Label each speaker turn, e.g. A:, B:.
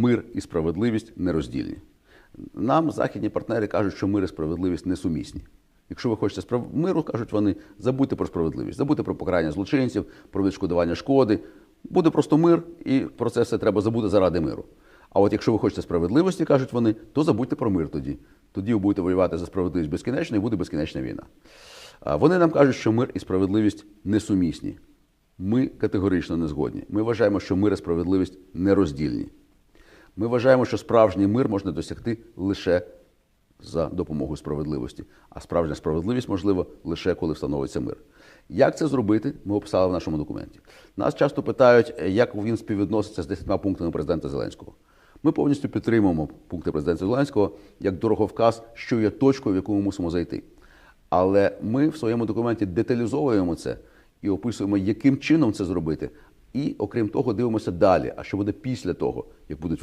A: мир і справедливість нероздільні. Нам західні партнери кажуть, що мир і справедливість несумісні. Якщо ви хочете справ... миру, кажуть вони, забудьте про справедливість, забудьте про покарання злочинців, про відшкодування шкоди. Буде просто мир, і про це все треба забути заради миру. А от якщо ви хочете справедливості, кажуть вони, то забудьте про мир тоді. Тоді ви будете воювати за справедливість безкінечно і буде безкінечна війна. Вони нам кажуть, що мир і справедливість несумісні. Ми категорично не згодні. Ми вважаємо, що мир і справедливість нероздільні. Ми вважаємо, що справжній мир можна досягти лише за допомогою справедливості, а справжня справедливість можлива лише коли встановиться мир. Як це зробити, ми описали в нашому документі. Нас часто питають, як він співвідноситься з 10 пунктами президента Зеленського. Ми повністю підтримуємо пункти президента Зеленського як дороговказ, що є точкою, в яку ми мусимо зайти. Але ми в своєму документі деталізовуємо це і описуємо, яким чином це зробити. І окрім того, дивимося далі. А що буде після того, як будуть